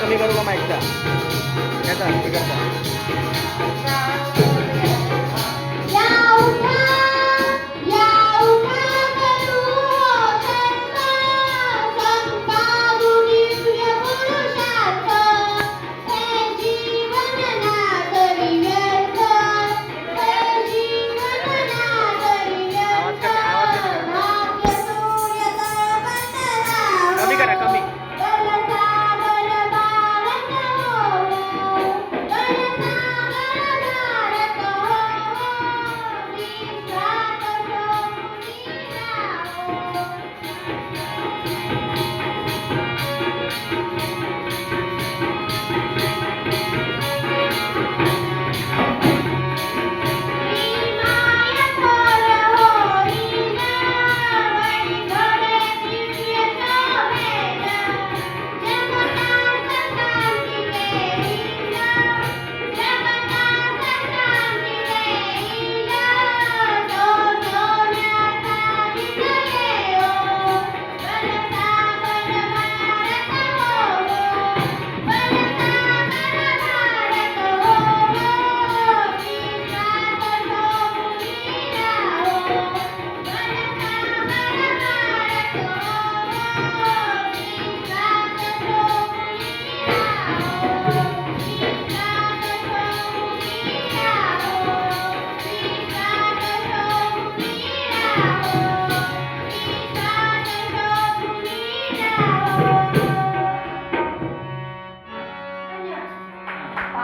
कमी करू का माईकचा घेता स्पीकरचा